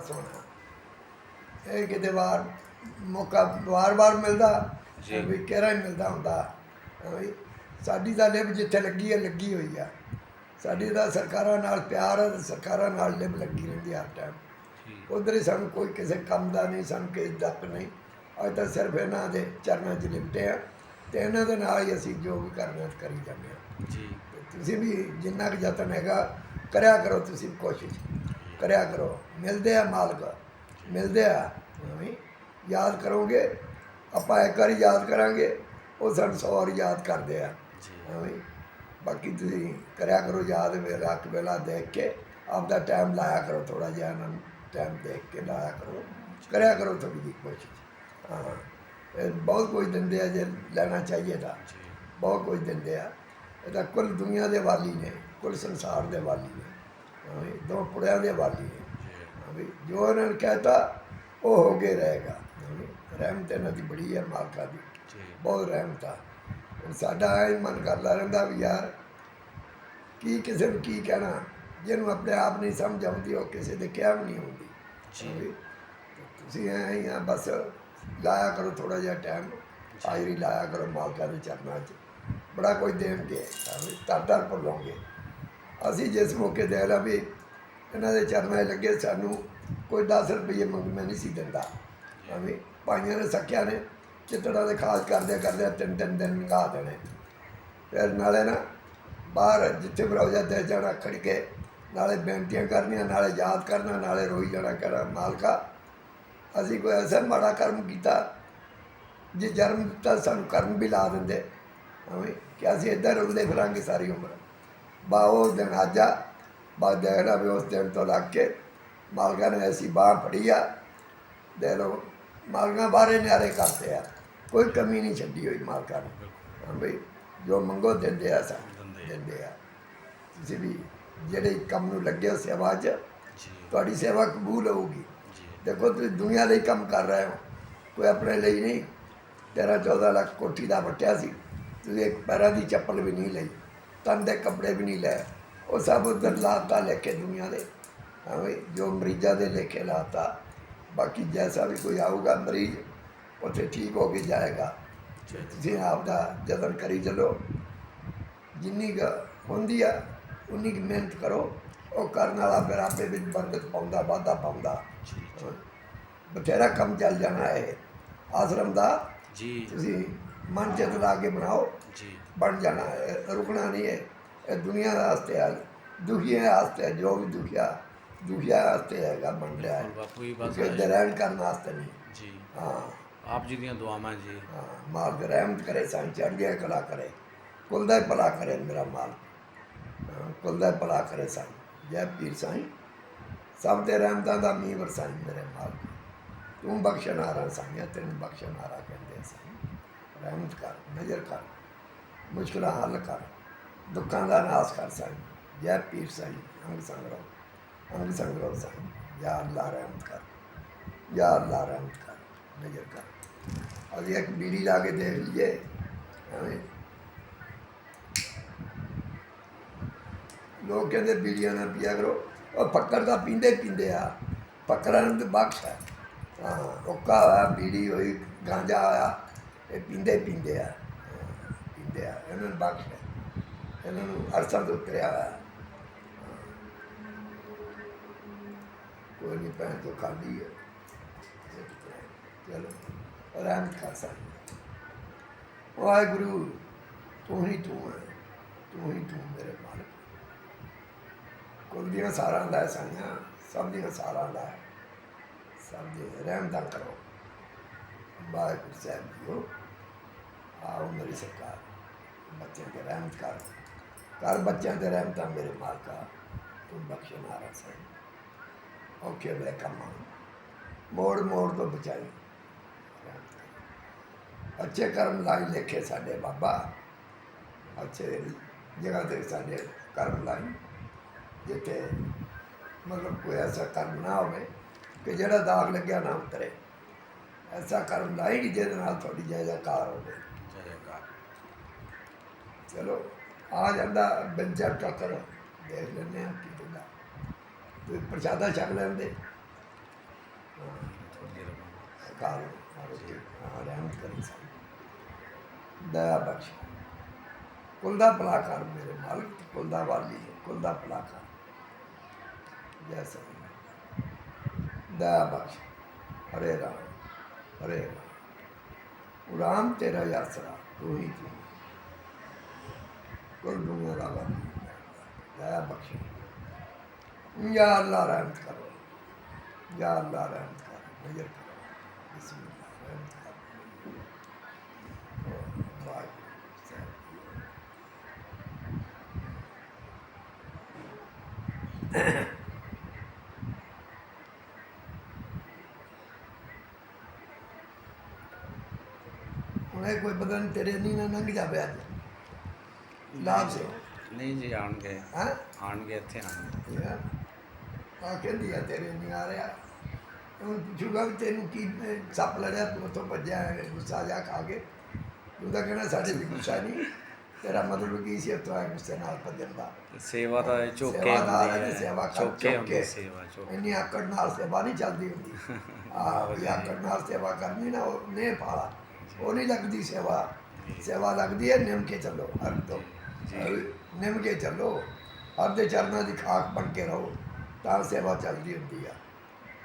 ਬਸ ਹੁਣ ਇਹ ਕਿਤੇ ਵਾਰ ਮੌਕਾ ਵਾਰ-ਵਾਰ ਮਿਲਦਾ ਜੀ। ਵੀ ਕਿਹੜਾ ਮਿਲਦਾ ਹੁੰਦਾ। ਵੀ ਸਾਡੀ ਤਾਂ ਲਿਬ ਜਿੱਥੇ ਲੱਗੀ ਹੈ ਲੱਗੀ ਹੋਈ ਆ। ਸਾਡੀ ਤਾਂ ਸਰਕਾਰਾਂ ਨਾਲ ਪਿਆਰ ਹੈ ਸਰਕਾਰਾਂ ਨਾਲ ਲਿਬ ਲੱਗੀ ਰਹਿੰਦੀ ਹਰ ਟਾਈਮ ਉਧਰ ਹੀ ਸਾਨੂੰ ਕੋਈ ਕਿਸੇ ਕੰਮ ਦਾ ਨਹੀਂ ਸਾਨੂੰ ਕਿਸੇ ਦੱਪ ਨਹੀਂ। ਅੱਜ ਤਾਂ ਸਿਰਫ ਇਹਨਾਂ ਦੇ ਚਰਨਾਂ 'ਚ ਲਿਪਟੇ ਆ ਤੇ ਇਹਨਾਂ ਦੇ ਨਾਲ ਹੀ ਅਸੀਂ ਜੋ ਵੀ ਕਰਨਾ ਕਰੀ ਜਾਂਦੇ ਆ। ਜੀ। ਤੁਸੀਂ ਵੀ ਜਿੰਨਾ ਕੁ ਯਤਨ ਹੈਗਾ ਕਰਿਆ ਕਰੋ ਤੁਸੀਂ ਕੋਸ਼ਿਸ਼। ਕਰਿਆ ਕਰੋ। ਮਿਲਦੇ ਆ ਮਾਲਕ। ਮਿਲਦੇ ਆ। ਯਾਦ ਕਰੋਗੇ? ਆਪਾਂ ਇੱਕ ਵਾਰੀ ਯਾਦ ਕਰਾਂਗੇ। ਉਹ ਸਾਨੂੰ ਸੌ ਵਾਰੀ ਯਾਦ ਕਰਦੇ ਆ। ਜੀ। ਬਾਕੀ ਤੁਸੀਂ ਕਰਿਆ ਕਰੋ ਯਾਦ ਵੇ ਰੱਖ ਵੇਲਾ ਦੇਖ ਕੇ ਆਪਦਾ ਟਾਈਮ ਲਾਇਆ ਕਰੋ ਥੋੜਾ ਜਿਹਾ ਇਹਨਾਂ ਨੂੰ ਟਾਈਮ ਦੇਖ ਕੇ ਲਾਇਆ ਕਰੋ। ਕਰਿਆ ਕਰੋ ਥੋੜੀ ਜਿਹੀ ਕੋਸ਼ਿਸ਼। ਹਾਂ। ਬਹੁਤ ਕੁਝ ਦਿੰਦੇ ਆ ਜੇ ਲੈਣਾ ਚਾਹੀਏ ਤਾਂ। ਬਹੁਤ ਕੁਝ ਦਿੰਦੇ ਆ। ਇਹ ਤਾਂ ਕੁੱਲ ਦੁਨੀਆ ਦੇ ਵਾਲੀ ਨੇ ਕੁੱਲ ਸੰਸਾਰ ਦੇ ਵਾਲੀ ਨੇ। ਦੋ ਪੁੜਿਆਂ ਦੇ ਵਾਲੀ ਹਾਂ। ਜੋ ਇਹਨਾਂ ਨੇ ਕਹਿਤਾ ਉਹ ਹੋ ਕੇ ਰਹੇਗਾ। ਰਹਿਮਤ ਇਹਨਾਂ ਦੀ ਬੜੀ ਹੈ ਮਾਲਕਾ ਦੀ। ਬਹੁਤ ਰਹਿਮਤ ਆ। ਸਾਡਾ ਇਹ ਮਨ ਕਰਦਾ ਰਹਿੰਦਾ ਵੀ ਯਾਰ ਕੀ ਕਿਸੇ ਨੂੰ ਕੀ ਕਹਿਣਾ? ਜਿਹਨੂੰ ਆਪਣੇ ਆਪ ਨਹੀਂ ਸਮਝ ਆਉਂਦੀ ਉਹ ਕਿਸੇ ਦੇ ਕਿਹਾ ਵੀ ਨਹੀਂ ਹੁੰਦੀ ਜੀ। ਤੁਸੀਂ ਐਂ ਹੀ ਆ ਬਸ ਲਾਇਆ ਕਰੋ ਥੋੜਾ ਜਿਹਾ ਟਾਈਮ। ਹਾਜ਼ਰੀ ਲਾਇਆ ਕਰੋ ਮਾਲਕਾਂ ਦੇ ਚਰਨਾਂ 'ਚ। ਬੜਾ ਕੁਝ ਦੇਣਗੇ ਤਰ ਤਰ ਭੁੱਲੋਗੇ। ਅਸੀਂ ਜਿਸ ਮੌਕੇ ਦੇ ਲਾ ਵੀ ਇਹਨਾਂ ਦੇ ਚਰਨਾਂ 'ਚ ਲੱਗੇ ਸਾਨੂੰ ਕੋਈ 10 ਰੁਪਏ ਮੰਗ ਮੈਂ ਨਹੀਂ ਸੀ ਦਿੰਦਾ। ਐਵੇਂ ਭਾਈਆਂ ਨੇ ਸੱਕਿਆ ਨੇ, ਚਿੱਤੜਾ ਦੇ ਖਾਸ ਕਰਦੇ ਕਰਦੇ ਤਿੰਨ ਤਿੰਨ ਦਿਨ ਲੰਘਾ ਦੇਣੇ। ਫਿਰ ਨਾਲੇ ਨਾ ਬਾਹਰ ਜਿੱਥੇ ਬਰੋਜਾ ਦੇ ਜਾਣਾ ਖੜ ਕੇ ਨਾਲੇ ਬੇਨਤੀਆਂ ਕਰਨੀਆਂ, ਨਾਲੇ ਯਾਦ ਕਰਨਾ, ਨਾਲੇ ਰੋਈ ਜਾਣਾ ਕਰਾਂ ਮਾਲਕਾ, ਅਸੀਂ ਕੋਈ ਐਸਾ ਮਾੜਾ ਕਰਮ ਕੀਤਾ ਜੇ ਜਨਮ ਦਿੱਤਾ ਸਾਨੂੰ ਕਰਮ ਵੀ ਲਾ ਦਿੰਦੇ। ਐਵੇਂ ਕਿ ਅਸੀਂ ਇੱਧਰ ਰੁਲਦੇ ਫਿਰਾਂਗੇ ਸਾਰੀ ਉਮਰ। ਬਾ ਉਹ ਦਿਨ ਆਜਾ ਬਾ ਦੇਖਣਾ ਵੀ ਉਸ ਦਿਨ ਤੋਂ ਲੱਗ ਕੇ ਮਾਲਕਾ ਨੇ ਐਸੀ ਬਾਹ ਫੜੀ ਆ ਦੇ ਲੋ ਮਾਲਕਾਂ ਬਾਰੇ ਨਿਆਰੇ ਕਰਦੇ ਆ ਕੋਈ ਕਮੀ ਨਹੀਂ ਛੱਡੀ ਹੋਈ ਮਾਲਕਾਂ ਨੇ। ਹਾਂ ਬਈ ਜੋ ਮੰਗੋ ਦਿੰਦੇ ਆ ਸਾਨੂੰ ਦਿੰਦੇ ਆ। ਤੁਸੀਂ ਵੀ ਜਿਹੜੇ ਕੰਮ ਨੂੰ ਲੱਗੇ ਹੋ ਸੇਵਾ 'ਚ ਤੁਹਾਡੀ ਸੇਵਾ ਕਬੂਲ ਹੋਊਗੀ। ਦੇਖੋ ਤੁਸੀਂ ਦੁਨੀਆ ਲਈ ਕੰਮ ਕਰ ਰਹੇ ਹੋ ਕੋਈ ਆਪਣੇ ਲਈ ਨਹੀਂ। ਤੇਰਾ 14 ਲੱਖ ਕੋਠੀ ਦਾ ਵਟਿਆ ਸੀ ਤੁਸੀਂ ਇੱਕ ਪੈਰਾਂ ਦੀ ਚੱਪਲ ਵੀ ਨਹੀਂ ਲਈ। ਤਨ ਦੇ ਕੱਪੜੇ ਵੀ ਨਹੀਂ ਲਏ ਉਹ ਸਭ ਉਧਰ ਲਾਤਾ ਲੈ ਕੇ ਦੁਨੀਆ ਦੇ। ਹਾਂ ਜੋ ਮਰੀਜ਼ਾਂ ਦੇ ਲੇਖੇ ਲਾਤਾ ਬਾਕੀ ਜੈਸਾ ਵੀ ਕੋਈ ਆਊਗਾ ਮਰੀਜ਼ ਉੱਥੇ ਠੀਕ ਹੋ ਕੇ ਜਾਏਗਾ। ਜੀ ਤੁਸੀਂ ਆਪ ਦਾ ਯਤਨ ਕਰੀ ਚੱਲੋ। ਜਿੰਨੀ ਕੁ ਹੁੰਦੀ ਆ ਉਨੀ ਕੁ ਮਿਹਨਤ ਕਰੋ। ਉਹ ਕਰਨ ਵਾਲਾ ਫਿਰ ਆਪੇ ਵਿੱਚ ਬਰਕਤ ਪਾਉਂਦਾ ਵਾਧਾ ਪਾਉਂਦਾ। ਬਥੇਰਾ ਕੰਮ ਚੱਲ ਜਾਣਾ ਹੈ ਆਸ਼ਰਮ ਦਾ ਜੀ। ਤੁਸੀਂ ਮਨ ਚਿੱਤ ਲਾ ਕੇ ਬਣਾਓ। ਜੀ। ਬਣ ਜਾਣਾ ਹੈ ਰੁਕਣਾ ਨਹੀਂ ਹੈ। ਇਹ ਦੁਨੀਆ ਦਾ ਵਾਸਤੇ ਹੈ ਦੁਖੀਆਂ ਵਾਸਤੇ ਜੋ ਵੀ ਦੁਖਿਆ ਦੁਖਿਆ ਵਾਸਤੇ ਹੈਗਾ ਬਣ ਰਿਹਾ ਹੈ। ਬਾਪੂ ਜੀ ਬਸ ਕਿ ਦਰੈਣ ਕਰਨ ਵਾਸਤੇ ਨਹੀਂ। ਜੀ। ਹਾਂ। ਆਪ ਜੀ ਦੀਆਂ ਦੁਆਵਾਂ ਜੀ। ਹਾਂ, ਮਾਲਕ ਰਹਿਮਤ ਕਰੇ ਸਾਨੂੰ ਚੜ੍ਹਦੀਆਂ ਕਲਾ ਕਰੇ। ਕੁਲ ਦਾ ਭਲਾ ਕਰੇ ਮੇਰਾ ਮਾਲ ਕੁਲ ਦਾ ਭਲਾ ਕਰੇ ਸਾਨੂੰ। ਜੈ ਪੀਰ ਸਾਈਂ। ਸਭ ਤੇ ਰਹਿਮਤਾਂ ਦਾ ਮੀਂਹ ਵਰਸਾਈ ਮੇਰੇ ਮਾਲ ਤੂੰ ਬਖਸ਼ਣਹਾਰਾ ਸਾਈਂ ਤੈਨੂੰ ਬਖਸ਼ਣਹਾਰਾ ਕਹਿੰਦੇ ਸਾਈਂ। ਰਹਿਮਤ ਕਰ ਨਜ਼ਰ ਕਰ। ਮੁਸ਼ਕਲਾਂ ਹੱਲ ਕਰ, ਦੁੱਖਾਂ ਦਾ ਨਾਸ ਕਰ ਸਾਈਂ ਜੈ ਪੀਰ ਸਾਈਂ, ਅੰਗ ਸੰਗਰੋ ਅੰਗ ਸੰਗਰੋ ਸਾਈਂ। ਯਾ ਅੱਲਾ ਰਹਿਮਤ ਕਰ, ਯਾ ਅੱਲਾ ਰਹਿਮਤ ਕਰ, ਨਜ਼ਰ ਕਰ। ਅਸੀਂ ਇੱਕ ਬੀੜੀ ਲਾ ਕੇ ਦੇਖ ਲਈਏ। ਐਵੇਂ। ਲੋਕ ਕਹਿੰਦੇ ਬੀੜੀਆਂ ਨਾ ਪੀਆ ਕਰੋ। ਉਹ ਫੱਕਰ ਤਾਂ ਪੀਂਦੇ ਪੀਂਦੇ ਆ। ਫੱਕਰਾਂ ਨੂੰ ਬਖਸ਼ ਹੈ। ਹਾਂ ਹੁੱਕਾ ਹੋਇਆ, ਬੀੜੀ ਹੋਈ, ਗਾਂਜਾ ਹੋਇਆ, ਇਹ ਪੀਂਦੇ ਪੀਂਦੇ ਆ। ਹਾਂ, ਇਹਨਾਂ ਨੂੰ ਬਖਸ਼ ਹੈ ਇਹਨਾਂ ਨੂੰ ਅਰਸਾਂ ਤੋਂ ਉਤਰਿਆ ਹੋਇਆ ਕੋਈ ਨਹੀਂ ਪੈਣ ਤੋਂ ਖਾਲੀ ਹੈ ਚਲੋ ਆਰਾਮ ਕਰ ਵਾਹਿਗੁਰੂ ਤੂੰ ਹੀ ਤੂੰ ਹੈ ਤੂੰ ਹੀ ਤੂੰ ਮੇਰੇ ਮਾਲਕ ਕੁਲ ਦੀਆਂ ਸਾਰਾਂ ਦਾ ਸਾਈਆਂ ਸਭ ਦੀਆਂ ਸਾਰਾਂ ਦਾ ਹੈ। ਸਭ ਦੇ ਰਹਿਮਤਾਂ ਕਰੋ ਵਾਹਿਗੁਰੂ ਸਾਹਿਬ ਜੀਓ ਆਓ ਮੇਰੀ ਸਰਕਾਰ ਬੱਚਿਆਂ ਤੇ ਰਹਿਮਤ ਕਰ। ਕਰ ਬੱਚਿਆਂ ਤੇ ਰਹਿਮਤਾਂ ਮੇਰੇ ਮਾਲਕਾ ਤੂੰ ਬਖਸ਼ਣ ਹਾਰਾ ਸਾਹਿਬ। ਔਖੇ ਵੇਲੇ ਕੰਮਾਂ ਮੋੜ ਮੋੜ ਤੋਂ ਬਚਾਈ। ਅੱਛੇ ਕਰਮ ਲਾਈ ਲਿਖੇ ਸਾਡੇ ਬਾਬਾ। ਅੱਛੇ ਜਗ੍ਹਾ ਤੇ ਸਾਡੇ ਕਰਮ ਲਾਈ। ਜਿੱਥੇ ਮਤਲਬ ਕੋਈ ਐਸਾ ਕਰਮ ਨਾ ਹੋਵੇ ਕਿ ਜਿਹੜਾ ਦਾਗ ਲੱਗਿਆ ਨਾ ਉਤਰੇ। ਐਸਾ ਕਰਮ ਲਾਈ ਕਿ ਜਿਹਦੇ ਨਾਲ ਤੁਹਾਡੀ ਜਾਇਦਾਕਾਰ ਹੋਵੇ। ਜੈ ਜੈਕਾਰ। ਚਲੋ, ਆ ਜਾਂਦਾ ਬੰਜਰ ਟੱਕਰ ਦੇਖ ਲੈਂਦੇ ਆ ਕੀ ਹੁੰਦਾ। ਤੁਸੀਂ ਪ੍ਰਸ਼ਾਦਾ ਛਕ ਲੈਂਦੇ। ਕਾਲ ਆਰੋਗਿਆ ਕਰੀ ਸਾਨੂੰ ਦਇਆ ਬਖਸ਼। ਕੁਲ ਦਾ ਭਲਾ ਕਰ ਮੇਰੇ ਮਾਲਕ, ਕੁਲ ਵਾਲੀ, ਕੁਲ ਦਾ ਜੈ ਸਤਿ ਦਇਆ ਬਖਸ਼। ਹਰੇ ਰਾਮ ਹਰੇ ਰਾਮ। ਰਾਮ ਤੇਰਾ ਯਾਸਰਾ ਤੂੰ ਹੀ ਤੂੰ। गडबडवर आला त्या पक्षी या नारायण करा या नारायण करा म्हणजे કોઈ બધાને તેરે નહીં નંગ જ આપ્યા ਲਾਭ ਸੇ। ਨਹੀਂ ਜੀ ਆਣਗੇ ਹਾਂ? ਆਣਗੇ ਇੱਥੇ ਆਣਗੇ ਆ। ਕਹਿੰਦੀ ਆ ਤੇਰੇ ਨਹੀਂ ਆ ਰਿਹਾ। ਉਹ ਪੁੱਛੂਗਾ ਵੀ ਤੈਨੂੰ ਕੀ ਸੱਪ ਲੜਿਆ ਤੂੰ ਉੱਥੋਂ ਭੱਜਿਆ ਗੁੱਸਾ ਜਾ ਖਾ ਕੇ। ਤੂੰ ਤਾਂ ਕਹਿਣਾ ਸਾਡੇ ਵੀ ਗੁੱਸਾ ਨਹੀਂ। ਤੇਰਾ ਮਤਲਬ ਕੀ ਸੀ ਉੱਥੋਂ ਆਏ ਗੁੱਸੇ ਨਾਲ ਭੱਜਣ ਦਾ? ਸੇਵਾ ਤਾਂ ਇਹ ਝੋਕੇ ਹੁੰਦੇ ਹੈ, ਆ ਸੇਵਾ ਝੋਕੇ ਹੁੰਦੇ। ਸੇਵਾ ਝੋਕੇ ਇੰਨੀ ਆਕੜ ਨਾਲ ਸੇਵਾ ਨਹੀਂ ਚੱਲਦੀ ਹੁੰਦੀ। ਆ ਵੀ ਆਕੜ ਨਾਲ ਸੇਵਾ ਕਰਨੀ ਨਾ ਉਹ ਨੇ ਪਾਲਾ। ਉਹ ਨਹੀਂ ਲੱਗਦੀ ਸੇਵਾ। ਸੇਵਾ ਲੱਗਦੀ ਹੈ ਨਿਮ ਕੇ ਚੱਲੋ ਹਰ ਤੋਂ। ਨਿਮ ਕੇ ਚੱਲੋ। ਹਰ ਦੇ ਚਰਨਾਂ ਦੀ ਖਾਕ ਬਣ ਕੇ ਰਹੋ। ਤਾਂ ਸੇਵਾ ਚੱਲਦੀ ਹੁੰਦੀ ਆ।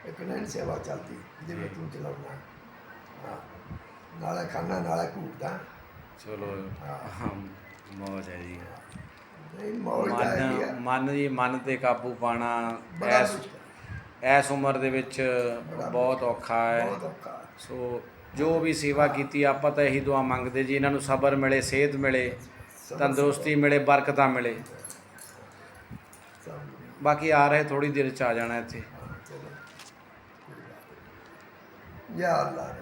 ਇੱਕ ਨਹੀਂ ਸੇਵਾ ਚੱਲਦੀ ਜਿਵੇਂ ਤੂੰ ਚਲਾਉਣਾ। ਹਾਂ। ਨਾਲੇ ਖਾਣਾ ਨਾਲੇ ਘੂਰਦਾ ਚਲੋ। ਹਾਂ। ਮੌਜ ਹੈ ਜੀ। ਨਹੀਂ ਮੌਜ ਮਨ ਜੀ ਮਨ ਤੇ ਕਾਬੂ ਪਾਣਾ ਐਸ ਐਸ ਉਮਰ ਦੇ ਵਿੱਚ ਬਹੁਤ ਔਖਾ ਹੈ। ਸੋ ਜੋ ਵੀ ਸੇਵਾ ਕੀਤੀ ਆਪਾਂ ਤਾਂ ਇਹੀ ਦੁਆ ਮੰਗਦੇ ਜੀ ਇਹਨਾਂ ਨੂੰ ਸਬਰ ਮਿਲੇ ਸਿਹਤ ਮਿਲੇ। ਤੰਦਰੁਸਤੀ ਮਿਲੇ, ਬਰਕਤਾਂ ਮਿਲੇ। ਬਾਕੀ ਆ ਰਹੇ ਥੋੜੀ ਦੇਰ ਚ ਆ ਜਾਣਾ ਇੱਥੇ। ਯਾ ਅੱਲਾ